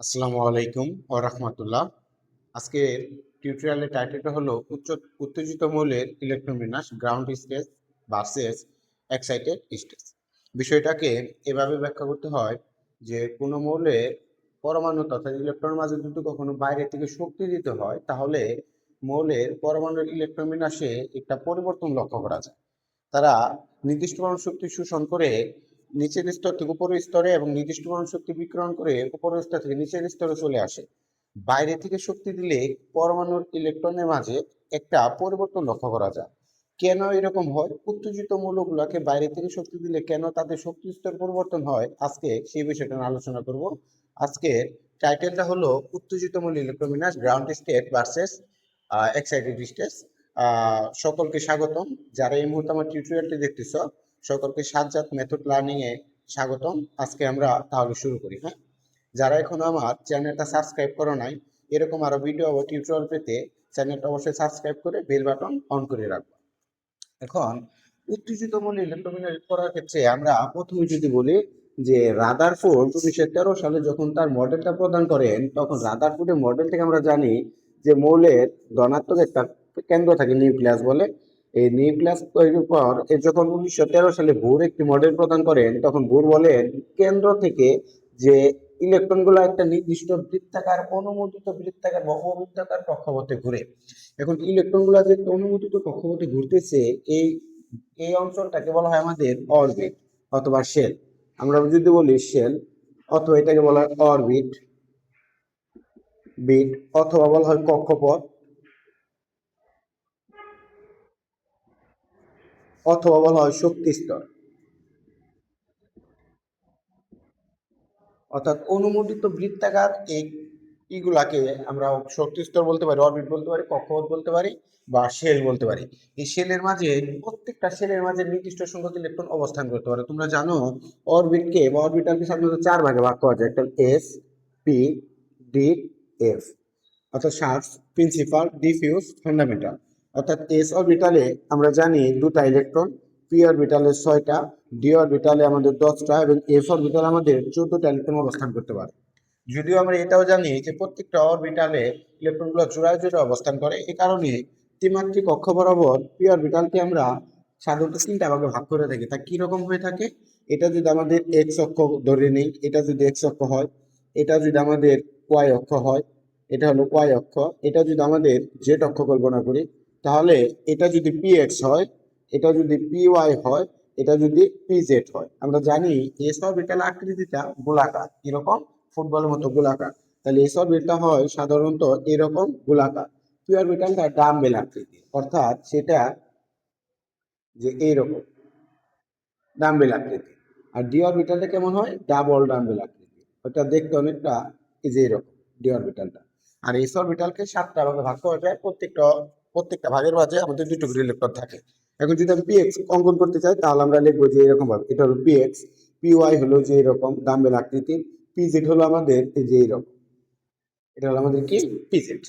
আসসালামু আলাইকুম ওয়া রাহমাতুল্লাহ। আজকের টিউটোরিয়ালের টাইটেলটা হলো উচ্চ, উত্তেজিত মৌলের ইলেকট্রন বিন্যাস ground stage versus excited stage বিষয়টাকে এভাবে ব্যাখ্যা করতে হয় যে কোনো মৌলের পরমাণু তথা ইলেকট্রনের মাঝে যদি কখনো বাইরে থেকে শক্তি দিতে হয়, তাহলে মৌলের পরমাণুর ইলেকট্রন বিন্যাসে একটা পরিবর্তন লক্ষ্য করা যায়। তারা নির্দিষ্ট পরিমাণ শক্তি শোষণ করে নিচের স্তর থেকে উপরের স্তরে এবং নির্দিষ্ট পরিমাণ শক্তি বিকিরণ করে উপরের স্তর থেকে নিচের স্তরে চলে আসে। বাইরে থেকে শক্তি দিলে পরমাণুর ইলেকট্রনের মাঝে একটা পরিবর্তন লক্ষ্য করা যায়। কেন এরকম হয়? উত্তেজিত মৌলগুলোকে বাইরে থেকে শক্তি দিলে কেন তাদের শক্তি স্তর পরিবর্তন হয়? আজকে সেই বিষয়টা আলোচনা করব। আজকে টাইটেলটা হলো উত্তেজিত মূল ইলেকট্রন বিন্যাস ground state versus excited state সকলকে স্বাগতম। যারা এই মুহূর্তে আমার টিউটোরিয়ালটি দেখতেছ সকলকে সাজ্জাদ মেথড লার্নিং এ স্বাগতম। আজকে আমরা তাহলে শুরু করি হ্যাঁ? যারা এখনও আমার চ্যানেলটা সাবস্ক্রাইব করো নাই, এরকম আরও ভিডিও ও টিউটোরিয়াল পেতে চ্যানেলটা অবশ্যই সাবস্ক্রাইব করে বেল বাটন অন করে রাখব এখন উত্তেজিত মূল্য ইলেকট্রোমিনারি করার ক্ষেত্রে আমরা প্রথমে যদি বলি যে রাদারফোর্ড উনিশশো তেরো সালে যখন তার মডেলটা প্রদান করেন, তখন রাদারফোর্ডের মডেল থেকে আমরা জানি যে মৌলের ধনাত্মক একটা কেন্দ্র থাকে নিউক্লিয়াস বলে। এই নিউক্লিয়াস তৈরির পর যখন উনিশশো তেরো সালে ভোর একটি মডেল প্রদান করেন, তখন ভোর বলেন, কেন্দ্র থেকে যে ইলেকট্রনগুলো একটা নির্দিষ্ট বৃত্তাকার, অনুমোদিত বৃত্তাকার বা অবৃত্তাকার কক্ষপথে ঘুরে, এখন ইলেকট্রনগুলো যে অনুমোদিত কক্ষপথে ঘুরতেছে, এই এই অঞ্চলটাকে বলা হয় আমাদের অরবিট অথবা শেল। আমরা যদি বলি শেল, অথবা এটাকে বলা হয় অরবিট, বিট, অথবা বলা হয় কক্ষপথ। অথবা বলা হয় শক্তি স্তর। অর্থাৎ অনুমোদিত বৃত্তাকার এই ইগুলাকে আমরা শক্তি স্তর বলতে পারি অরবিট বলতে পারি কক্ষপথ বলতে পারি বা শেল বলতে পারি। এই শেলের মাঝে, প্রত্যেকটা শেলের মাঝে নির্দিষ্ট সংখ্যক ইলেকট্রন অবস্থান করতে পারে। তোমরা জানো অরবিটকে বা অরবিটালকে সাধারণত চার ভাগে ভাগ করা যায়। একটা এস পি ডি এফ অর্থাৎ শার্টস প্রিন্সিপাল ডিফিউজ ফান্ডামেন্টাল অর্থাৎ এস অরবিটালে আমরা জানি দুটা ইলেকট্রন পি অরবিটালে ছয়টা ডি অরবিটালে আমাদের দশটা এবং এফ অরবিটালে আমাদের চোদ্দটা ইলেকট্রন অবস্থান করতে পারে। যদিও আমরা এটাও জানি যে প্রত্যেকটা অরবিটালে ইলেকট্রনগুলো জোড়ায় জোড়ায় অবস্থান করে এই কারণে ত্রিমাত্রিক অক্ষ বরাবর পি অরবিটালকে আমরা সাধারণত তিনটা ভাগে ভাগ করে থাকি। তা কীরকম হয়ে থাকে? এটা যদি আমাদের এক্স অক্ষ ধরে নেই, এটা যদি এক্স অক্ষ হয়, এটা যদি আমাদের ওয়াই অক্ষ হয়, এটা হলো ওয়াই অক্ষ, এটা যদি আমাদের জেড অক্ষ কল্পনা করি তাহলে এটা যদি পি এক্স হয়, এটা যদি পি ওয়াই হয়, এটা যদি পি জেড হয়। আমরা জানি এস অরবিটাল আকৃতিটা গোলাকার, এরকম ফুটবলের মতো গোলাকার। তাহলে এস অরবিটালটা হয় সাধারণত এরকম গোলাকার। পি অরবিটালটা ডাম্বেল আকৃতি অর্থাৎ সেটা যে এইরকম ডাম্বেল আকৃতি আর ডি অরবিটালটা কেমন হয়? ডাবল ডাম্বেল আকৃতি ওটা দেখতে অনেকটা এই যে এরকম ডি অরবিটালটা আর এস অরবিটালকে সাতটা ভাগে ভাগ করা যায়, প্রত্যেকটা প্রত্যেকটা ভাগের মাঝে আমাদের দুটো করে ইলেকট্রন থাকে। এখন যদি আমি পিএক্স অঙ্কন করতে চাই, তাহলে আমরা লিখব যে এরকম ভাবে এটা হলো পিএক্স পিওয়াই হলো যে এরকম ডাম্বেল আকৃতি পিজেড হলো আমাদের যে এরকম। এটা হলো আমাদের কি? পিজেড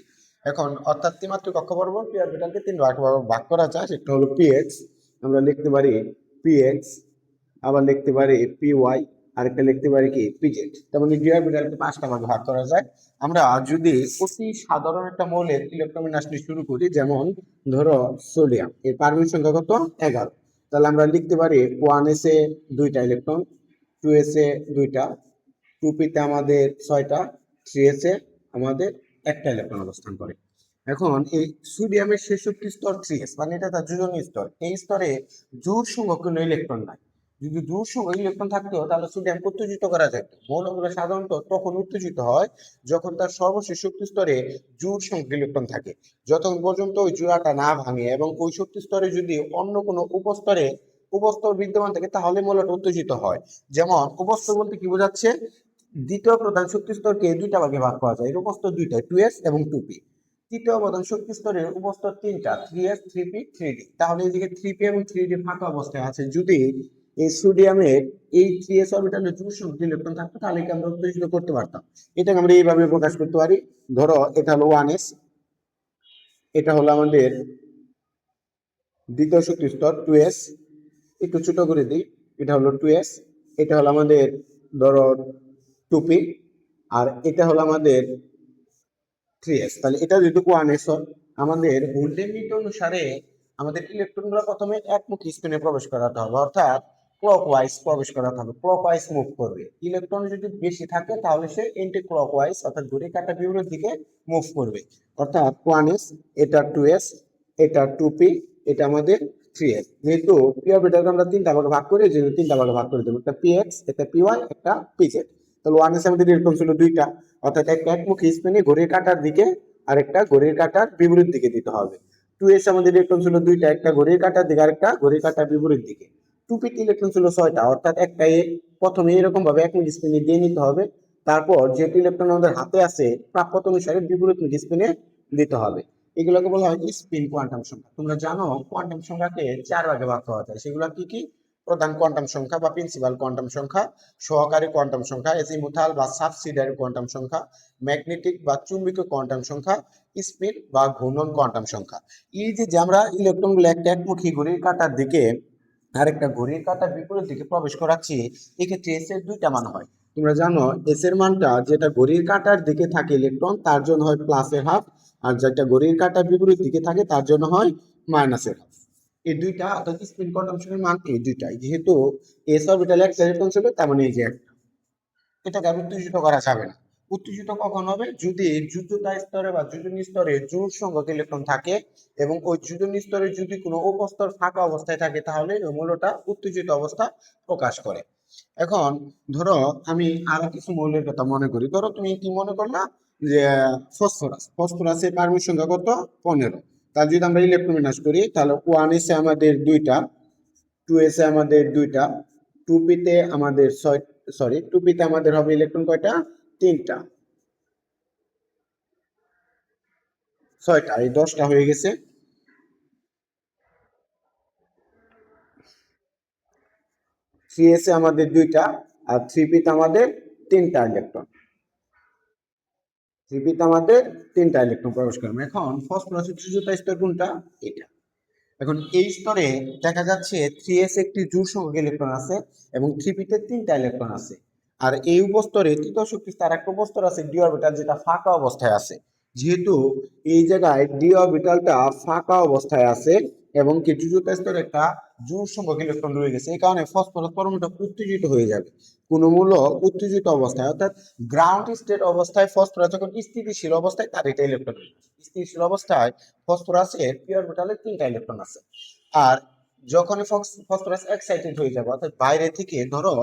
এখন অর্থাৎ ত্রিমাত্রিক কক্ষ বরাবর পি অরবিটালকে তিন ভাগ ভাগ করা যায়, সেটা হলো পিএক্স আমরা লিখতে পারি পিএক্স আবার লিখতে পারি পিওয়াই আরেকটা লিখতে পারি কি? পিজেড তেমন ডি অরবিটালকে পাঁচটা ভাগে ভাগ করা যায়। আমরা যদি অতি সাধারণ একটা মৌলের ইলেকট্রন নিয়ে শুরু করি, যেমন ধরো সোডিয়াম এর পারমাণবিক সংখ্যা কত এগারো। তাহলে আমরা লিখতে পারি ওয়ান এস এ দুইটা ইলেকট্রন টু এস এ দুইটা টু পিতে আমাদের ছয়টা থ্রি এস এ আমাদের একটা ইলেকট্রন অবস্থান করে। এখন এই সোডিয়ামের শেষ স্তর থ্রি এস মানে এটা তার যোজনীয় স্তর। এই স্তরে জোর সংখ্যক কোনো ইলেকট্রন নাই। যদি সংখ্যক ইলেকট্রন থাকতো, তাহলে সোডিয়াম উত্তেজিত করা যেত। মৌলগুলো সাধারণত তখন উত্তেজিত হয় যখন তার সর্বশেষ শক্তি স্তরে জোর সংখ্যক ইলেকট্রন থাকে। যতক্ষণ পর্যন্ত ওই জোড়াটা না ভাঙে এবং ওই শক্তি স্তরে যদি অন্য কোনো উপস্তরে, উপস্তর বিদ্যমান থাকে, তাহলে মৌলটা উত্তেজিত হয়। যেমন, উপস্তর বলতে কি বোঝাচ্ছে? দ্বিতীয় প্রধান শক্তি স্তরকে দুইটা ভাগে ভাগ করা যায়। এর উপস্তর দুইটা টু এস এবং টু পি তৃতীয় প্রধান শক্তি স্তরের উপস্তর তিনটা three S three P three D তাহলে এদিকে থ্রি পি এবং থ্রি ডি ফাঁকা অবস্থায় আছে। যদি এই সোডিয়ামের এই থ্রি এস অরবিটালে জোর সংখ্যক ইলেকট্রন থাকতো তাহলে কি আমরা উত্তেজিত করতে পারতাম। এটাকে আমরা এইভাবে প্রকাশ করতে পারি। ধরো, এটা হলো ওয়ান এস এটা হলো আমাদের দ্বিতীয় শক্তি স্তর টু এস একটু ছোট করে দিই, এটা হলো টু এস এটা হলো আমাদের ধরো টুপি আর এটা হলো আমাদের থ্রি এস তাহলে এটা যেহেতু ওয়ান এস আমাদের ভোল্টেজ নীতি অনুসারে আমাদের ইলেকট্রনগুলো প্রথমে একমুখী স্পিনে প্রবেশ করাতে হবে। অর্থাৎ ক্লক ওয়াইজ প্রবেশ করাতে হবে ক্লক ওয়াইজ মুভ করবে। ইলেকট্রন যদি বেশি থাকে, তাহলে সে এন্টি ক্লক ওয়াইজ অর্থাৎ ঘুরে কাটা বিপরীত দিকে মুভ করবে। অর্থাৎ ওয়ান এস এটা টু এস এটা টু পি এটা আমাদের থ্রি এস যেহেতু পি অরবিটালকে আমরা তিনটা ভাগে ভাগ করি যেহেতু তিনটা ভাগে ভাগ করে দেবো। একটা পি এক্স একটা পি ওয়াই একটা পি জেড তাহলে ওয়ান এস আমাদের ইলেকট্রন ছিল দুইটা। অর্থাৎ একটা একমুখী স্পিনে ঘড়ির কাটার দিকে আর একটা ঘড়ির কাটার বিপরীত দিকে দিতে হবে। টু এস আমাদের ইলেকট্রন ছিল দুইটা, একটা ঘড়ির কাটার দিকে আর একটা ঘড়ির কাটার বিপরীত দিকে। টু পিতে ইলেকট্রন ছিল ছয়টা, অর্থাৎ একটা প্রথমে এরকম ভাবে একমুখী স্পিনে দিয়ে নিতে হবে। তারপর যেহেতু ইলেকট্রন আমাদের হাতে আছে, প্রাপ্যত অনুসারে বিপরীত মুখী স্পিনে দিতে হবে। এগুলোকে বলা হয় স্পিন কোয়ান্টাম সংখ্যা। তোমরা জানো কোয়ান্টাম সংখ্যাকে চার ভাগে ভাগ করা যায়। সেগুলো কি কি? প্রধান কোয়ান্টাম সংখ্যা বা প্রিন্সিপাল কোয়ান্টাম সংখ্যা, সহকারী কোয়ান্টাম সংখ্যা এজিমুথাল বা সাবসিডারি কোয়ান্টাম সংখ্যা ম্যাগনেটিক বা চুম্বকীয় কোয়ান্টাম সংখ্যা স্পিন বা ঘূর্ণন কোয়ান্টাম সংখ্যা। এই যে আমরা ইলেকট্রনগুলো একটা একমুখী ঘড়ির কাঁটার দিকে আরেকটা ঘড়ির কাঁটার বিপরীত দিকে প্রবেশ করাচ্ছি, এক্ষেত্রে এস এর দুইটা মান হয়। তোমরা জানো এস এর মানটা যেটা ঘড়ির কাঁটার দিকে থাকে ইলেকট্রন তার জন্য হয় প্লাসের হাফ আর যেটা ঘড়ির কাঁটার বিপরীত দিকে থাকে, তার জন্য হয় মাইনাসের হাফ এই দুইটা, অর্থাৎ স্পিন সংখ্যার মান, এই দুইটাই। যেহেতু এস অরবিটালে একটা ইলেকট্রন ছিল তার মানে এই যে একটা। এটাকে আর উত্তেজিত করা যাবে না। উত্তেজিত কখন হবে? যদি যুদ্ধতা স্তরে বা যুদ্ধনী স্তরে জোর সংখ্যক ইলেকট্রন থাকে এবং ওই যুদ্ধনী স্তরে যদি কোনো উপস্তর ফাঁকা অবস্থায় থাকে, তাহলে মৌলটা উত্তেজিত অবস্থা প্রকাশ করে। এখন ধরো আমি আরও কিছু মৌলের কথা মনে করি। ধরো তুমি কি মনে করলা যে, ফসফরাস, ফসফরাসের পারমিট সংখ্যা কত? পনেরো। তার যদি আমরা ইলেকট্রন বিন্যাস করি, তাহলে ওয়ান এসে আমাদের দুইটা টু এসে আমাদের দুইটা টু পিতে আমাদের ছয় সরি টু পিতে আমাদের হবে ইলেকট্রন কয়টা? তিনটা। ছয়টা, এই দশটা হয়ে গেছে। থ্রি এসে আমাদের দুইটা, আর থ্রি পিতে আমাদের তিনটা ইলেকট্রন থ্রি পিতে আমাদের তিনটা ইলেকট্রন প্রবেশ করবে এখন ফসফরাসের তৃতীয়তা স্তর কোনটা? এটা। এখন এই স্তরে দেখা যাচ্ছে থ্রি এস একটি জোর সংখ্যক ইলেকট্রন আছে এবং থ্রি পিতে তিনটা ইলেকট্রন আছে। আর এই উপস্তরে তৃতীয় শক্তি তার একটা উপস্তর আছে ডি অরবিটাল যেটা ফাঁকা অবস্থায় আছে। যেহেতু এই জায়গায় ডি অরবিটালটা ফাঁকা অবস্থায় আছে এবং কি তৃতীয়তা স্তরে একটা জোর সংখ্যক ইলেকট্রন রয়ে গেছে, এই কারণে ফসফরাস পরমাণুটা উত্তেজিত হয়ে যাবে। কোন মূল উত্তেজিত অবস্থায়, অর্থাৎ গ্রাউন্ড স্টেট অবস্থায় ফসফরাস যখন স্থিতিশীল অবস্থায়, তার এটা ইলেকট্রন স্থিতিশীল অবস্থায় ফসফরাসের পি অরবিটালে তিনটা ইলেকট্রন আছে। আর যখন ফসফরাস এক্সাইটেড হয়ে যাবে, অর্থাৎ বাইরে থেকে, ধরো,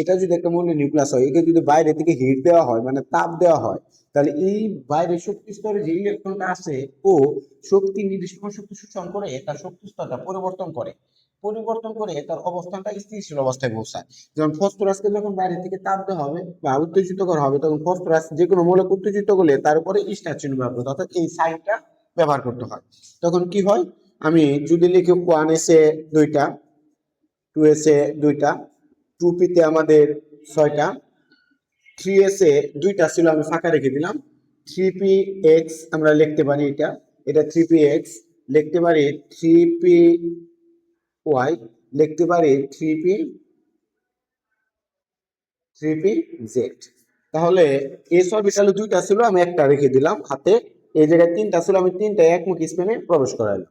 এটা যদি একটা মূল্য নিউক্লিয়াস হয়, একে যদি বাইরে থেকে হিট দেওয়া হয় মানে তাপ দেওয়া হয়, তাহলে এই বাইরে শক্তি স্তরে যে ইলেকট্রনটা আছে ও শক্তি নির্দিষ্ট শক্তি শোষণ করে, তার শক্তি স্তরটা পরিবর্তন করে। পরিবর্তন করে তার অবস্থানটা স্থিতিশীল অবস্থায় পৌঁছায়। যেমন ফসফরাসকে যখন বাইরে থেকে তাপ দেওয়া হবে বা উত্তেজিত করা হবে, তখন ফসফরাস যে কোনো মৌলক উত্তেজিত করলে তার উপরে স্টার চিহ্ন করতে অর্থাৎ এই সাইনটা ব্যবহার করতে হয়। তখন কি হয়? আমি যদি লিখি ওয়ান এসে দুইটা টু এসে দুইটা টু পিতে আমাদের ছয়টা থ্রি এসে দুইটা ছিল আমি ফাঁকা রেখে দিলাম। থ্রি পি এক্স আমরা লিখতে পারি এটা এটা থ্রি পি এক্স লিখতে পারি থ্রি পি ওয়াই লিখতে পারি three P three P Z তাহলে এস অরবিটালে দুইটা ছিল, আমি একটা রেখে দিলাম হাতে, এই জায়গায় তিনটা ছিল, আমি তিনটা একমুখী স্পেনে প্রবেশ করাইলাম।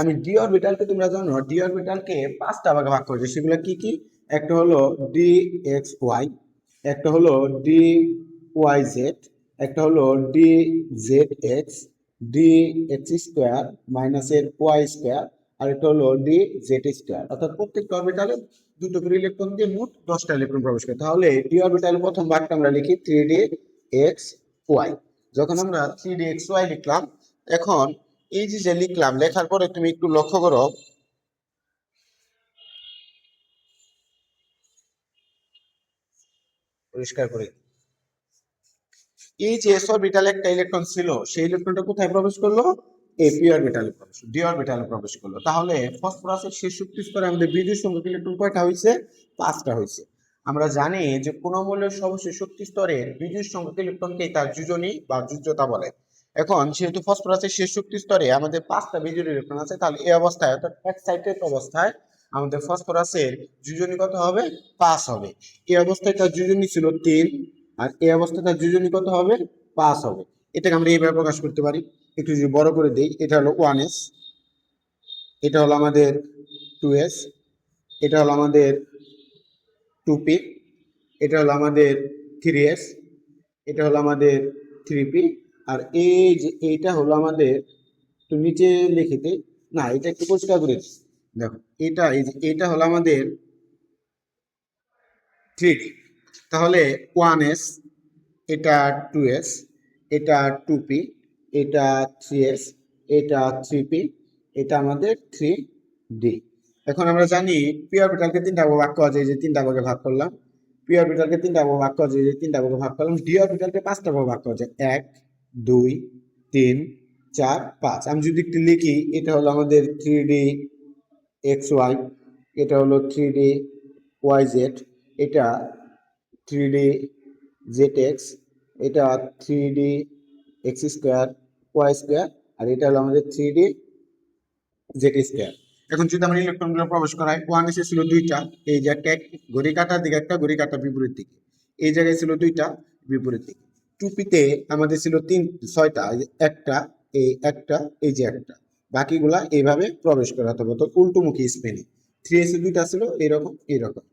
আমি ডি অরবিটালকে তোমরা জানো ডি অরবিটালকে পাঁচটা ভাগে ভাগ করেছি। সেগুলো কি কি? একটা হলো ডি এক্স ওয়াই একটা হলো ডি ওয়াই জেড একটা হলো D Z X D X square মাইনাসের ওয়াই স্কোয়ার আর একটা হলো ডি জেড স্কোয়ার অর্থাৎ প্রত্যেকটা অরবিটালে দুটো করে ইলেকট্রন দিয়ে মোট দশটা ইলেকট্রন প্রবেশ করে। তাহলে ডি অরবিটাল প্রথম ভাগটা আমরা লিখি থ্রি ডি এক্স ওয়াই যখন আমরা থ্রি ডি এক্স ওয়াই লিখলাম, এখন এই যে যে লিখলাম লেখার পরে তুমি একটু লক্ষ্য করো। পরিষ্কার করে এই যে এস অরবিটালে একটা ইলেকট্রন ছিল সেই ইলেকট্রনটা কোথায় প্রবেশ করল? এই পি অরবিটালে প্রবেশ ডি অরবিটালে প্রবেশ করল। তাহলে ফসফরাসের শেষ শক্তি স্তরে আমাদের বিদ্যুৎ সংযোগ ইলেকট্রন কয়টা হয়েছে? পাঁচটা হয়েছে। আমরা জানি যে কোন মূল্যের সর্বশেষ শক্তি স্তরে বিদ্যুৎ সংযোগ ইলেকট্রনকে তার যুজনী বা যুজ্যতা বলে। এখন যেহেতু ফসফরাসের শেষ শক্তি স্তরে আমাদের পাঁচটা বিজুর ইলেকট্রন আছে, তাহলে এই অবস্থায় অর্থাৎ এক্সাইটেড অবস্থায় আমাদের ফসফরাসের যোজনী কত হবে? পাঁচ হবে। এই অবস্থায় তার যোজনী ছিল তিন, আর এই অবস্থায় তার যোজনী কত হবে? পাঁচ হবে। এটাকে আমরা এইভাবে প্রকাশ করতে পারি। একটু যদি বড় করে দিই, এটা হলো ওয়ান এস এটা হলো আমাদের টু এস এটা হলো আমাদের টু পি এটা হলো আমাদের থ্রি এস এটা হলো আমাদের থ্রি পি আর এই যে এইটা হলো আমাদের একটু নিচে লিখে দিই না, এটা একটু পরিষ্কার করে দেখো, এটা, এই যে এটা হলো আমাদের ঠিক তাহলে ওয়ান এস এটা টু এস এটা টু পি এটা থ্রি এস এটা থ্রি পি এটা আমাদের থ্রি ডি এখন আমরা জানি পি অরবিটালকে তিনটা ভাগ করা যায় যে তিনটা ভাগে ভাগ করলাম। পি অরবিটালকে তিনটা ভাগে করা যে তিনটা ভাগে ভাগ করলাম। ডি অরবিটালকে পাঁচটা ভাগ করা যায় এক দুই, তিন, চার, পাঁচ। আমি যদি একটু লিখি, এটা হলো আমাদের থ্রি ডি এক্স ওয়াই এটা হলো থ্রি ডি ওয়াই জেড এটা থ্রি ডি জেড এক্স এটা three D X square Y square আর এটা হলো আমাদের থ্রি ডি জেড স্কোয়ার এখন যদি আমরা ইলেকট্রনগুলো প্রবেশ করাই ওয়ান এসে ছিল দুইটা, এই যে একটা এক ঘড়ি কাটার দিকে, একটা ঘড়ি কাটা বিপরীত দিকে। এই জায়গায় ছিল দুইটা, বিপরীত দিকে। টুপিতে আমাদের ছিল তিন, ছয়টা একটা, এই একটা, এই যে একটা। বাকিগুলা এইভাবে প্রবেশ করা হতো উল্টোমুখী স্পেনে। থ্রি এসে দুইটা ছিল, এরকম এরকম।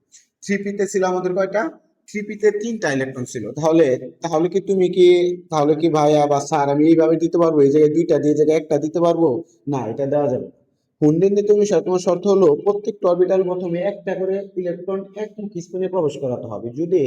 থ্রি পিতে ছিল আমাদের কয়টা? থ্রি পিতে তিনটা ইলেকট্রন ছিল। তাহলে তাহলে কি তুমি কি, তাহলে কি ভাইয়া বা স্যার আমি এইভাবে দিতে পারব? এই জায়গায় দুইটা দিয়ে জায়গায় একটা দিতে পারব? না, এটা দেওয়া যাবে। হুন্ডের নীতি অনুসারে তোমার শর্ত হলো প্রত্যেকটা অরবিটাল প্রথমে একটা করে ইলেকট্রন একমুখী স্পিনে প্রবেশ করাতে হবে। যদি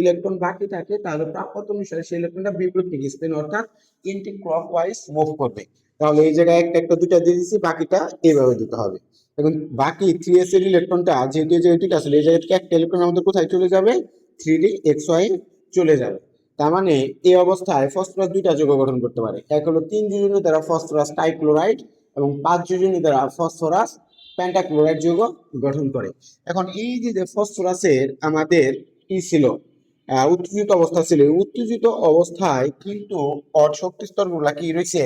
ইলেকট্রন বাকি থাকে, তাহলে প্রাপ্ত অনুসারে সেই ইলেকট্রনটা বিপরীত স্পিন, অর্থাৎ এন্টি ক্লক ওয়াইজ মুভ করবে। তাহলে এই জায়গায় একটা একটা দুইটা দিয়ে দিচ্ছি বাকিটা এইভাবে দিতে হবে। এখন বাকি থ্রি এস এর ইলেকট্রনটা যেহেতু এই জায়গায় দুইটা ছিল এই জায়গায় থেকে একটা ইলেকট্রন আমাদের কোথায় চলে যাবে? থ্রি ডি এক্স ওয়াই চলে যাবে। তার মানে এই অবস্থায় ফসফরাস দুইটা যৌগ গঠন করতে পারে। এক হলো তিন যোজনী দ্বারা ফসফরাস টাইক্লোরাইড এবং পাঁচ যোজনী দ্বারা ফসফরাস প্যান্টাক্লোরাইড যৌগ গঠন করে। এখন এই যে ফসফরাসের আমাদের কি ছিল উত্তেজিত অবস্থা ছিল উত্তেজিত অবস্থায় কিন্তু শক্তি স্তরগুলা কি রয়েছে?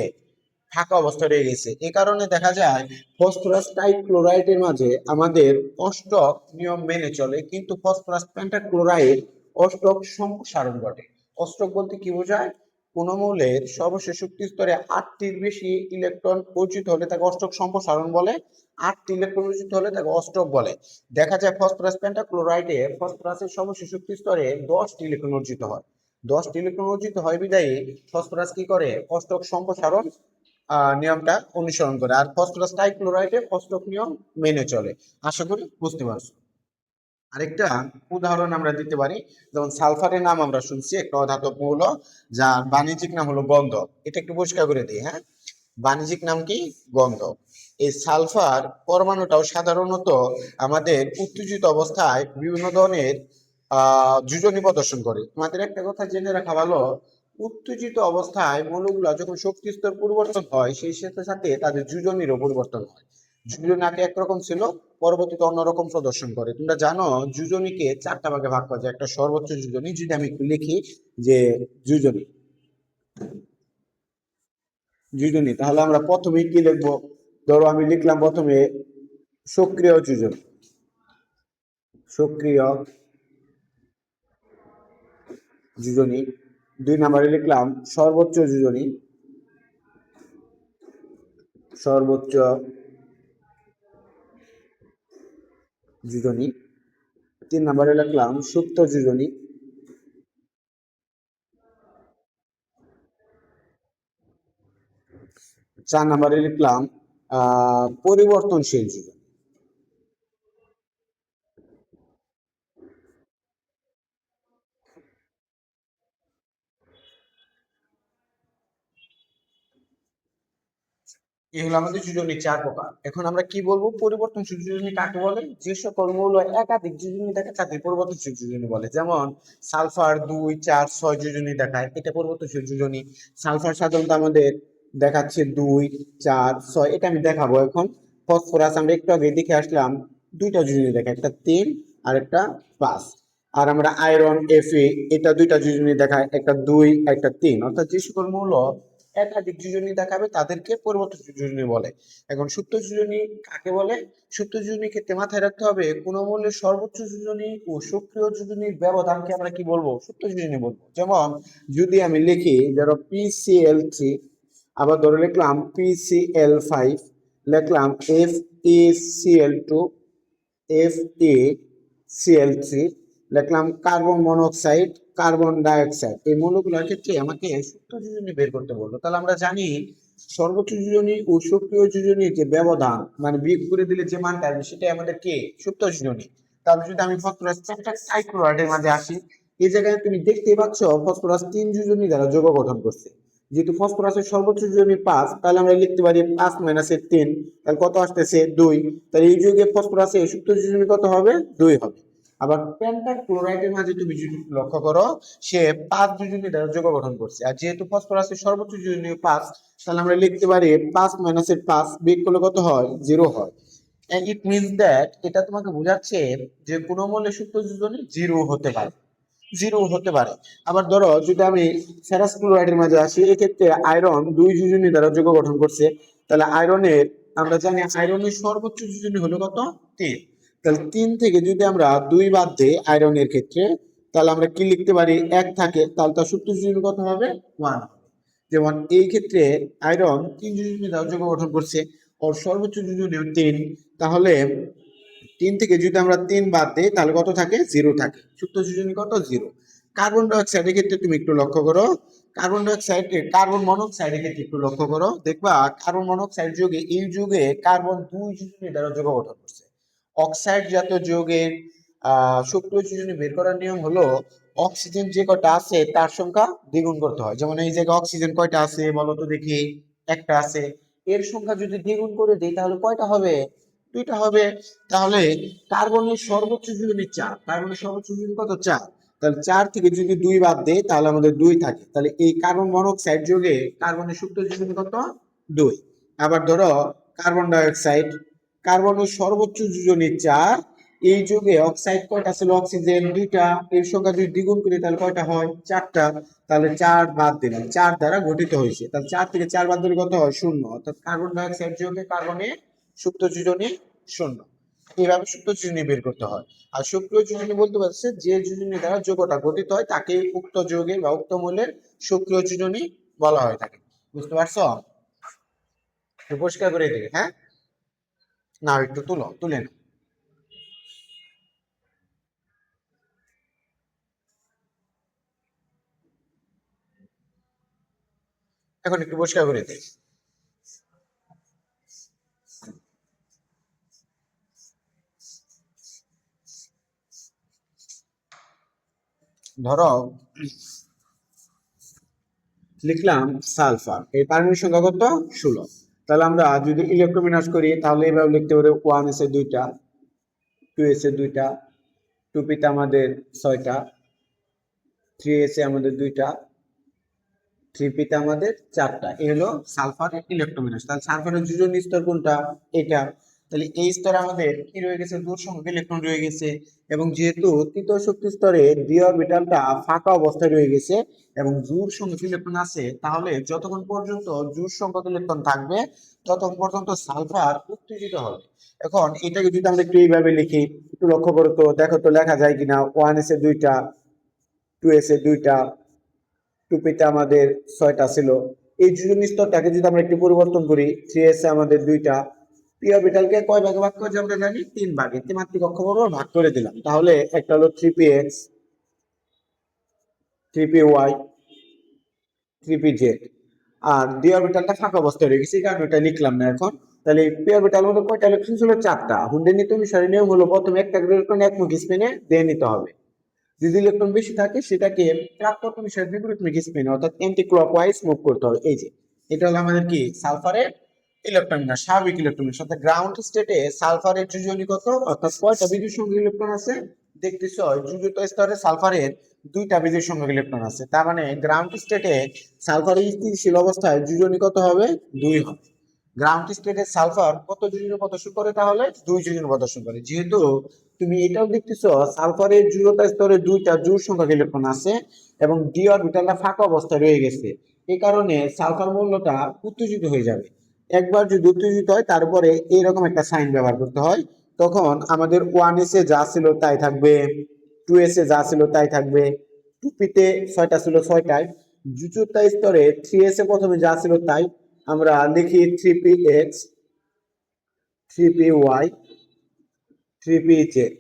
ফাঁকা অবস্থা রয়ে গেছে। এ কারণে দেখা যায়, ফসফরাস টাইক্লোরাইডের মাঝে আমাদের অষ্টক নিয়ম মেনে চলে, কিন্তু ফসফরাস প্যান্টাক্লোরাইড অষ্টক সম্প্রসারণ ঘটে। অষ্টক বলতে কি বোঝায়? কোন মৌলের সর্বশেষ শক্তি স্তরে আটটির বেশি ইলেকট্রন অর্জিত হলে তাকে অষ্টক সম্প্রসারণ বলে, আটটি ইলেকট্রন অর্জিত হলে তাকে অষ্টক বলে। দেখা যায় ফসফরাস পেন্টাক্লোরাইডে ফসফরাসের সর্বশেষ শক্তি স্তরে দশটি ইলেকট্রন অর্জিত হয়। দশটি ইলেকট্রন অর্জিত হয় বিদায়ী, ফসফরাস কি করে? অষ্টক সম্প্রসারণ নিয়মটা অনুসরণ করে। আর ফসফরাস টাইক্লোরাইডে অষ্টক নিয়ম মেনে চলে। আশা করি বুঝতে পারছ। আরেকটা উদাহরণ আমরা দিতে পারি। যেমন সালফারের নাম আমরা শুনছি, একটা অধাতব মৌল, যার বাণিজ্যিক নাম হলো গন্ধক এটা একটু পরিষ্কার করে দিই হ্যাঁ? বাণিজ্যিক নাম কি? গন্ধক এই সালফার পরমাণুটাও সাধারণত আমাদের উত্তেজিত অবস্থায় বিভিন্ন ধরনের যোজনী প্রদর্শন করে। আমাদের একটা কথা জেনে রাখা ভালো, উত্তেজিত অবস্থায় মৌলগুলা যখন শক্তি স্তর পরিবর্তন হয়, সেই সাথে সাথে তাদের যোজনীরও পরিবর্তন হয়। যোজন আগে একরকম ছিল, পরবর্তীতে অন্যরকম প্রদর্শন করে। তোমরা জানো, যোজনীকে চারটা ভাগে ভাগ করা যায়। একটা সর্বোচ্চ যোজনী, যদি আমি একটু লিখি যে যোজনী। যোজনী, তাহলে আমরা প্রথমে কি লিখব? ধরো আমি লিখলাম প্রথমে সক্রিয় যোজন। সক্রিয় যোজনী। দুই নম্বরে লিখলাম সর্বোচ্চ যোজনী। সর্বোচ্চ যোজনী তিন নম্বরে লিখলাম সুপ্ত যোজনী চার নম্বরে লিখলাম পরিবর্তনশীল যোজনী এই হলো আমাদের যোজনী চার প্রকার। এখন আমরা কি বলব? পরিবর্তনশীল যোজনী কাকে বলে? যে সকল মৌল একাধিক যোজনী দেখায় তাকে পরিবর্তনশীল যোজনী বলে। যেমন সালফার দুই, চার, ছয় যোজনী দেখায়। এটা পরিবর্তনশীল যোজনী। সালফার সাধারণত আমাদের দেখাচ্ছে দুই, চার, ছয়। এটা আমি দেখাবো এখন। ফসফরাস আমরা একটু আগে দেখে আসলাম। দুইটা যোজনী দেখায়। একটা তিন, আর একটা পাঁচ। আর আমরা আয়রন এফে এটা দুইটা যোজনী দেখায়। একটা দুই, একটা তিন। অর্থাৎ যে সকল মৌল একাধিক যোজনী দেখাবে, তাদেরকে পরিবর্তিত যোজনী বলে। এখন সুপ্ত যোজনী কাকে বলে? সুপ্ত যোজনী ক্ষেত্রে মাথায় রাখতে হবে কোন মূল্যের সর্বোচ্চ যোজনী ও সক্রিয় যোজনীর ব্যবধানকে আমরা কি বলব? সুপ্ত যোজনী বলব। যেমন, যদি আমি লিখি ধরো পিসিএল থ্রি আবার ধরো লিখলাম পিসিএল ফাইভ লিখলাম F E Cl two F E Cl three লিখলাম কার্বন মনোক্সাইড কার্বন ডাইঅক্সাইড। এই মৌলগুলোর ক্ষেত্রে আমাকে সুপ্ত যোজনী বের করতে বলল। তাহলে আমরা জানি সর্বোচ্চ যোজনী ও সক্রিয় যোজনীর যে ব্যবধান মানে বিয়োগ করে দিলে যে মানটা আসবে সেটাই আমাদের কে? সুপ্ত যোজনী তাহলে যদি আমি ফসফরাস চারটা সাইক্লোরাইডের মাঝে আসি, এই জায়গায় তুমি দেখতেই পাচ্ছ ফসফরাস তিন যোজনী দ্বারা যৌগ গঠন করছে। যেহেতু ফসফরাসের সর্বোচ্চ যোজনী পাঁচ, তাহলে আমরা লিখতে পারি পাঁচ মাইনাসের তিন, তাহলে কত আসতেছে দুই? তাহলে এই যুগে ফসফরাসের সুপ্ত যোজনী কত হবে? দুই হবে। আবার পেন্টার ক্লোরাইডের মাঝে তুমি যদি লক্ষ্য করো, সে পাঁচ দ্বারা যৌগ গঠন করছে। আর যেহেতু ফসফরাসের সর্বোচ্চ যোজনী পাঁচ, তাহলে আমরা লিখতে পারি পাঁচ মাইনাসের পাঁচ বিয়োগ করলে কত হয়? জিরো হয়। And ইট means দ্যাট এটা তোমাকে বোঝাচ্ছে যে কোনো মূল্যে সুপ্ত যোজনী জিরো হতে পারে। জিরো হতে পারে। আবার ধরো, যদি আমি ফেরাস ক্লোরাইডের মাঝে আসি, এক্ষেত্রে আয়রন দুই যোজনী দ্বারা যৌগ গঠন করছে। তাহলে আয়রনের আমরা জানি আয়রনের সর্বোচ্চ যোজনী হলো কত? তিন। তাহলে তিন থেকে যদি আমরা দুই বাদ দিই আয়রনের ক্ষেত্রে, তাহলে আমরা কি লিখতে পারি? এক থাকে, তাহলে তার সূত্র কত হবে? ওয়ান যেমন এই ক্ষেত্রে আয়রন তিন যোজনী যৌগ গঠন করছে, ওর সর্বোচ্চ যোজনী তিন, তাহলে তিন থেকে যদি আমরা তিন বাদ দিই, তাহলে কত থাকে? জিরো থাকে। সূত্র যোজনী কত? জিরো। কার্বন ডাইঅক্সাইডের ক্ষেত্রে তুমি একটু লক্ষ্য করো। কার্বন ডাইঅক্সাইড কার্বন মনোক্সাইডের ক্ষেত্রে একটু লক্ষ্য করো। দেখবা, কার্বন মনোক্সাইড যুগে, এই যুগে কার্বন দুই যোজনী দ্বারা যৌগ গঠন করছে। অক্সাইড জাতীয় যৌগের যোজনী বের করার নিয়ম হলো অক্সিজেন যে কয়টা আছে তার সংখ্যা দ্বিগুণ করতে হয়। যেমন এই জায়গায় অক্সিজেন কয়টা আছে বলো তো দেখি, একটা আছে। এর সংখ্যা যদি দ্বিগুণ করে দিই তাহলে কয়টা হবে? দুইটা হবে। তাহলে কার্বনের সর্বোচ্চ যোজনী চার। কার্বনের সর্বোচ্চ যোজনী কত? চার। তাহলে চার থেকে যদি দুই বাদ দেয় তাহলে আমাদের দুই থাকে। তাহলে এই কার্বন মনোক্সাইড যোগে কার্বনের সুপ্ত কত? দুই। আবার ধরো কার্বন ডাইঅক্সাইড কার্বনের সর্বোচ্চ যোজনী চার। এই যুগে অক্সাইড কয়টা? ছিল অক্সিজেন দুইটা, এর সংখ্যা যদি দ্বিগুণ করি, তাহলে কয়টা হয়? চারটা। তাহলে চার বাদ দিলাম। চার দ্বারা গঠিত হয়েছে। তাহলে চার থেকে চার বাদ দিলে কত হয়? শূন্য। অর্থাৎ কার্বন ডাইঅক্সাইড যুগে কার্বনে সুপ্ত যোজনী শূন্য। এইভাবে সুপ্ত যোজনী বের করতে হয়। আর সক্রিয় যোজনী বলতে পারছে, যে যোজনী দ্বারা যৌগটা গঠিত হয়, তাকে উক্ত যৌগের বা উক্ত মূলের সক্রিয় যোজনী বলা হয় থাকে। বুঝতে পারছ? পরিষ্কার করে দিই হ্যাঁ? না, একটু তুলো, তুলে নাও। এখন একটু পরিষ্কার করে দিই। ধরো, লিখলাম সালফার, এই পারমাণবিক সংখ্যা কত? ষোলো। তাহলে আমরা যদি ইলেকট্রোবিনাশ করি, তাহলে এভাবে লিখতে পারি ওয়ান এসে দুইটা টু এসে দুইটা টু পিতে আমাদের ছয়টা থ্রি এসে আমাদের দুইটা থ্রি পিতে আমাদের চারটা। এ হলো সালফার ইলেকট্রোমিনাস তাহলে সালফারের যোজন স্তর কোনটা? এটা। তাহলে এই স্তরে আমাদের কি রয়ে গেছে? দূর সংখ্যক ইলেকট্রন রয়ে গেছে এবং যেহেতু তৃতীয় শক্তি স্তরে ডি অরবিটালটা ফাঁকা অবস্থায় রয়ে গেছে এবং জোর সংখ্যক ইলেকট্রন আছে, তাহলে যতক্ষণ পর্যন্ত জোর সংখ্যক ইলেকট্রন থাকবে, ততক্ষণ পর্যন্ত সালফার উত্তেজিত হবে। এখন এটাকে যদি আমরা একটু এইভাবে লিখি, একটু লক্ষ্য করো তো, দেখো তো লেখা যায় কিনা ওয়ান এসে দুইটা টু এসে দুইটা টু পিতে আমাদের ছয়টা ছিল। এই যোজন স্তরটাকে যদি আমরা একটু পরিবর্তন করি থ্রি এসে আমাদের দুইটা পি অরবিটালকে কয় ভাগে ভাগ করে আমরা জানি? তিন ভাগে। ত্রিমাত্রিক অক্ষ বরাবর ভাগ করে দিলাম। তাহলে একটা হলো three P X three P Y three P Z আর ডি অরবিটালটা ফাঁকা অবস্থায় রয়ে গেছে কারণে ওটা লিখলাম না এখন। তাহলে পি অরবিটাল মধ্যে কয়টা? ইলেকট্রন ছিল চারটা। হুন্ডের নীতি অনুসারে নিয়ম হলো প্রথমে একটা ইলেকট্রন একমুখী স্পিনে দিয়ে নিতে হবে। যদি ইলেকট্রন বেশি থাকে, সেটাকে প্রাপ্ত অনুসারে বিপরীতমুখী স্পিনে অর্থাৎ এন্টি ক্লকওয়াইজ মুভ করতে হবে। এই যে, এটা হলো আমাদের কি? সালফারের ইলেকট্রন না স্বাভাবিক ইলেকট্রন সাথে গ্রাউন্ড স্টেটে সালফারের যোজনী কত? অর্থাৎ কয়টা বিদ্যুৎ সংযোগ ইলেকট্রন আছে? দেখতেছ যুগিত স্তরে সালফারের দুইটা বিদ্যুৎ সংযোগ ইলেকট্রন আছে। তার মানে গ্রাউন্ড স্টেটে সালফারের স্থিতিশীল অবস্থায় যোজনী কত হবে? দুই হবে। গ্রাউন্ড স্টেটে সালফার কত যোজনী প্রদর্শন করে তাহলে? দুই যোজনী প্রদর্শন করে। যেহেতু তুমি এটাও দেখতেছ সালফারের জুড়তা স্তরে দুইটা জোর সংখ্যক ইলেকট্রন আছে এবং ডি অরবিটালটা ফাঁকা অবস্থায় রয়ে গেছে। এই কারণে সালফার মূল্যটা উত্তেজিত হয়ে যাবে। একবার যদি উত্তেজিত হয়, তারপরে এইরকম একটা সাইন ব্যবহার করতে হয়। তখন আমাদের ওয়ান এস যা ছিল তাই থাকবে টু এস যা ছিল তাই থাকবে। টু পিতে ছয়টা ছিল ছয়টায়। চতুর্থ স্তরে থ্রি এস এ প্রথমে যা ছিল তাই। আমরা লিখি three P X three P Y three P Z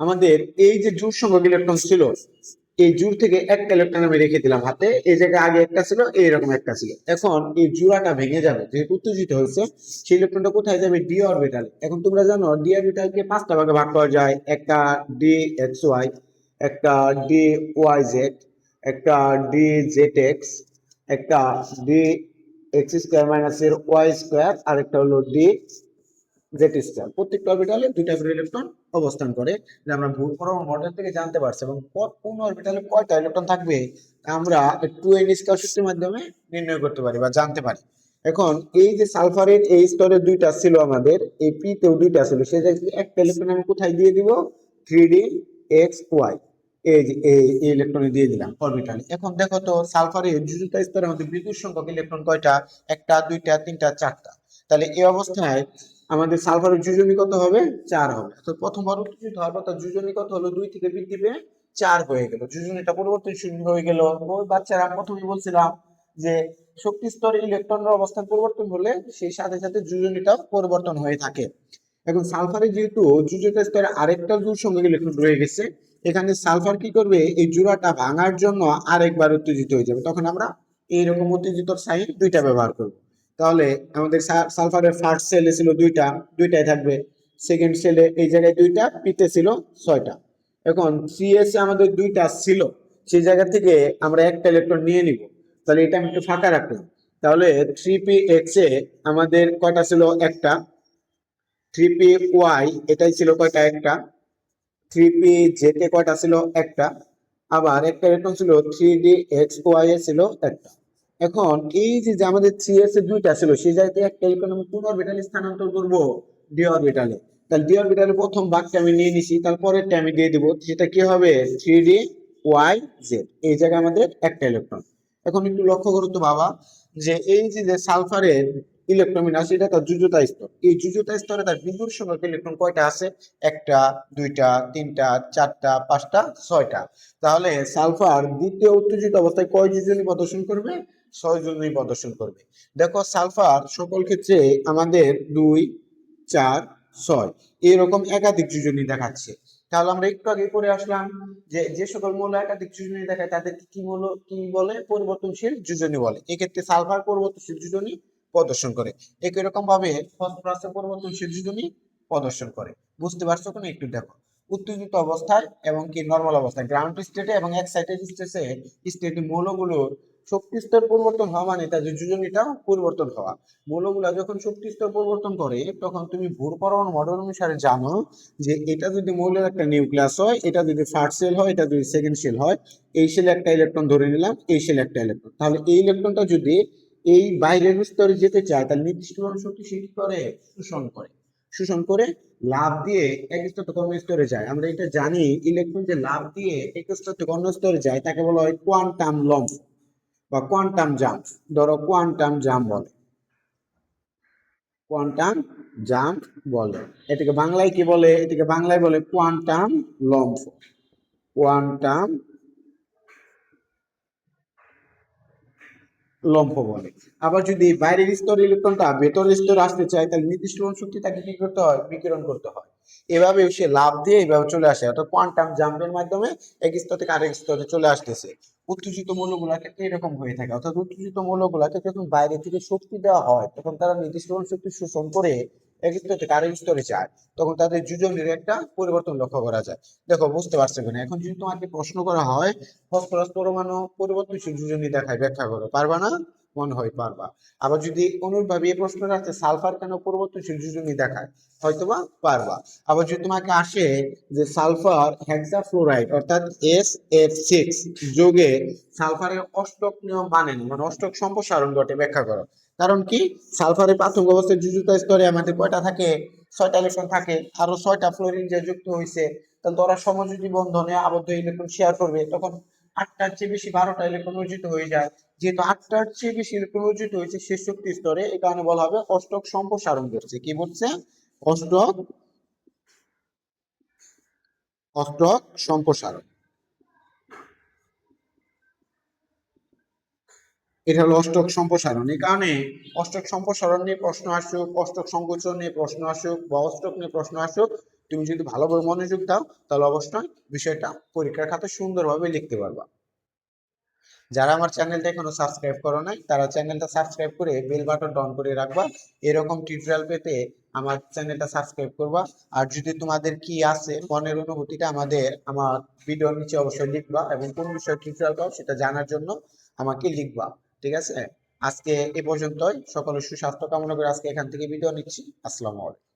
আমাদের এই যে জোর সংখ্যক ইলেকট্রন ছিল এই জোর থেকে একটা ইলেকট্রন আমি রেখে দিলাম হাতে। এই জায়গায় আগে একটা ছিল, এইরকম একটা ছিল। এখন এই জোড়াটা ভেঙে যাবে, যেহেতু উত্তেজিত হয়েছে, সেই ইলেকট্রনটা কোথায় যাবে? ডি অরবিটাল এখন তোমরা জানো ডি অরবিটালকে পাঁচটা ভাগে ভাগ করা যায়। একটা ডি এক্স ওয়াই একটা ডি ওয়াই জেড একটা ডি জেড এক্স একটা ডি এক্স স্কোয়ার মাইনাস এর ওয়াই স্কোয়ার আর একটা হলো ডি জেড স্টার প্রত্যেকটা অরবিটালে দুইটা করে ইলেকট্রন অবস্থান করে, যে আমরা ভূ, পরমাণু মডেল থেকে জানতে পারছি এবং কোন অরবিটালে কয়টা ইলেকট্রন থাকবে, আমরা টু এন স্কয়ার সূত্রের মাধ্যমে নির্ণয় করতে পারি বা জানতে পারি। এখন, এই যে সালফারের এই স্তরে দুইটা ছিল আমাদের, এই পি তেও দুইটা ছিল, সেই জায়গায় একটা ইলেকট্রন আমি কোথায় দিয়ে দিব? থ্রি ডি এক্স ওয়াই এই যে, এই ইলেকট্রনে দিয়ে দিলাম অরবিটালে এখন দেখো তো সালফারের যুজুতা স্তরের মধ্যে বিদ্যুৎ সংখ্যক ইলেকট্রন কয়টা? একটা, দুইটা, তিনটা, চারটা। তাহলে এই অবস্থায় আমাদের সালফারের যুজনী কত হবে? চার হবে। তো প্রথমবার উত্তেজিত হওয়ার তার যুজনী কত হলো? দুই থেকে বৃদ্ধি পেয়ে চার হয়ে গেল। যুজনীটা পরিবর্তনশীল হয়ে গেল। বাচ্চারা প্রথমে বলছিলাম যে শক্তি স্তরে ইলেকট্রনের অবস্থান পরিবর্তন হলে সেই সাথে সাথে যুজনীটাও পরিবর্তন হয়ে থাকে। এখন সালফারে যেহেতু যুজতা স্তরে আরেকটা জোড় সঙ্গে ইলেকট্রন রয়ে গেছে, এখানে সালফার কি করবে? এই জোড়াটা ভাঙার জন্য আরেকবার উত্তেজিত হয়ে যাবে। তখন আমরা এইরকম উত্তেজিত সাইন দুইটা ব্যবহার করব। তাহলে আমাদের সালফারের ফার্স্ট সেলে ছিল দুইটা, দুইটাই থাকবে। সেকেন্ড সেলে এই জায়গায় দুইটা পিতে ছিল ছয়টা। এখন সিএস এ আমাদের দুইটা ছিল, সেই জায়গা থেকে আমরা একটা ইলেকট্রন নিয়ে নিব। তাহলে এটা আমি একটু ফাঁকা রাখলাম। তাহলে থ্রি পি এক্স এ আমাদের কয়টা ছিল? একটা। থ্রি পি ওয়াই এটাই ছিল কয়টা? একটা। থ্রি পি এ কয়টা ছিল? একটা। আবার একটা ইলেকট্রন ছিল থ্রি ডি এক্স ওয়াই এ ছিল একটা। এখন এই যে আমাদের থ্রি এস এর দুইটা ছিল সেই জায়গাতে একটা ইলেকট্রন আমি কোন স্থানান্তর করব? ডি অরবিটালে তাহলে ডি অরবিটালে প্রথম ভাগটা আমি নিয়ে নিছি তারপরেরটা আমি দিয়ে দিব, সেটা কি হবে? থ্রি ডি ওয়াই জেড এই জায়গায় আমাদের একটা ইলেকট্রন এখন একটু লক্ষ্য করো তো বাবা, যে এই যে সালফারের ইলেকট্রন আছে এটা তার যুজতা স্তর। এই যুজতা স্তরে তার বিদ্যুৎ সংখ্যক ইলেকট্রন কয়টা আছে? একটা, দুইটা, তিনটা, চারটা, পাঁচটা, ছয়টা। তাহলে সালফার দ্বিতীয় উত্তেজিত অবস্থায় কয় যোজনী প্রদর্শন করবে? ছয় যোজনী প্রদর্শন করবে। দেখো, সালফার সকল ক্ষেত্রে আমাদের দুই, চার, ছয় এরকম একাধিক যোজনী দেখাচ্ছে। তাহলে আমরা একটু আগে পড়ে আসলাম যে যে সকল মৌল একাধিক যোজনী দেখায়, তাদেরকে কি মৌল, কি বলে? পরিবর্তনশীল যোজনী বলে। এক্ষেত্রে সালফার পরিবর্তনশীল যোজনী প্রদর্শন করে। একই রকম ভাবে ফসফরাসের পরিবর্তনশীল যোজনী প্রদর্শন করে। বুঝতে পারছ কিনা? একটু দেখো। উত্তেজিত অবস্থায় এবং কি নর্মাল অবস্থায় গ্রাউন্ড স্টেটে এবং এক্সাইটেড স্টেটে স্টেটে মৌলগুলোর শক্তি স্তর পরিবর্তন হওয়া মানে তাদের যোজনীটা পরিবর্তন হওয়া। মৌলগুলা যখন শক্তি স্তর পরিবর্তন করে, তখন তুমি ভূর পরমাণু মডেল অনুসারে জানো যে এটা যদি মৌলের একটা নিউক্লিয়াস হয়, এটা যদি ফার্স্ট সেল হয়, এটা যদি সেকেন্ড সেল হয়, এই সেলে একটা ইলেকট্রন ধরে নিলাম, এই সেলে একটা ইলেকট্রন তাহলে এই ইলেকট্রনটা যদি এই বাইরের স্তরে যেতে চায়, তার নির্দিষ্ট শক্তি সে কি করে? শোষণ করে। শোষণ করে লাভ দিয়ে এক স্তর থেকে অন্য স্তরে যায়। আমরা এটা জানি ইলেকট্রন যে লাভ দিয়ে এক স্তর থেকে অন্য স্তরে যায়, তাকে বলা হয় কোয়ান্টাম লম্ফ বা কোয়ান্টাম জাম্প ধরো কোয়ান্টাম জাম্প বলে। কোয়ান্টাম জাম্প বলে। এটাকে বাংলায় কি বলে? এটাকে বাংলায় বলে কোয়ান্টাম লম্ফ কোয়ান্টাম লম্ফ বলে। আবার যদি বাইরের স্তর ইলেকট্রনটা ভেতরের স্তরে আসতে চায়, তাহলে নির্দিষ্ট শক্তি তাকে কি করতে হয়? বিকিরণ করতে হয়। এভাবে সে লাভ দিয়ে এভাবে চলে আসে। অর্থাৎ কোয়ান্টাম জাম্পের মাধ্যমে এক স্তর থেকে আরেক স্তরে চলে আসতেছে। উত্তেজিত মৌলগুলা ক্ষেত্রে এরকম হয়ে থাকে। অর্থাৎ উত্তেজিত মৌলগুলাকে যখন বাইরে থেকে শক্তি দেওয়া হয়, তখন তারা নির্দিষ্ট শক্তি শোষণ করে এক স্তর থেকে আরেক স্তরে যায়, তখন তাদের যোজনের একটা পরিবর্তন লক্ষ্য করা যায়। দেখো, বুঝতে পারছ কিনা? এখন যদি তোমাকে প্রশ্ন করা হয় ফসফরাস পরমাণু পরিবর্তনশীল যোজনী দেখায়, ব্যাখ্যা করো, পারবা না? মনে হয় পারবা। আবার যদি অনুরূপভাবে এই প্রশ্নটা আছে সালফার কেন পরিবর্তনশীল যোজনী দেখায়, হয়তোবা পারবা। আবার যদি তোমাকে আসে যে সালফার হেক্সাফ্লোরাইড অর্থাৎ এস এফ সিক্স যোগে সালফারের অষ্টক নিয়ম মানে না মানে অষ্টক সম্প্রসারণ ঘটে, ব্যাখ্যা করো। কারণ কি? সালফারের প্রাথমিক অবস্থায় যুযুতা স্তরে আমাদের কয়টা থাকে? ছয়টা ইলেকট্রন থাকে। আরও ছয়টা ফ্লোরিন যে যুক্ত হয়েছে তাহলে তোরা সমযোজী বন্ধনে আবদ্ধ ইলেকট্রন শেয়ার করবে। তখন আটটার চেয়ে বেশি বারোটা ইলেকট্রন অর্জিত হয়ে যায়। যেহেতু আটটার চেয়ে বেশি ইলেকট্রন অর্জিত হয়েছে শেষ শক্তি স্তরে এই কারণে বলা হবে অষ্টক সম্প্রসারণ করছে। কি বলছে? অষ্টক অষ্টক সম্প্রসারণ। এটা হলো অষ্টক সম্প্রসারণ। এই কারণে অষ্টক সম্প্রসারণ নিয়ে প্রশ্ন আসুক, অষ্টক সংকোচন নিয়ে প্রশ্ন আসুক বা অষ্টক নিয়ে প্রশ্ন আসুক, তুমি যদি ভালোভাবে মনোযোগ দাও, তাহলে অবশ্যই বিষয়টা পরীক্ষার খাতে সুন্দরভাবে লিখতে পারবা। যারা আমার চ্যানেলটা এখনও সাবস্ক্রাইব করো নাই, তারা চ্যানেলটা সাবস্ক্রাইব করে বেল বাটন অন করে রাখবা। এরকম টিউটোরিয়াল পেতে আমার চ্যানেলটা সাবস্ক্রাইব করবা। আর যদি তোমাদের কি আছে মনের অনুভূতিটা আমাদের, আমার ভিডিওর নিচে অবশ্যই লিখবা এবং কোন বিষয়ে টিউটোরিয়াল পাও সেটা জানার জন্য আমাকে লিখবা। ঠিক আছে? আজকে এ পর্যন্তই। সকলের সুস্বাস্থ্য কামনা করে আজকে এখান থেকে বিদায় নিচ্ছি। আসসালামু আলাইকুম।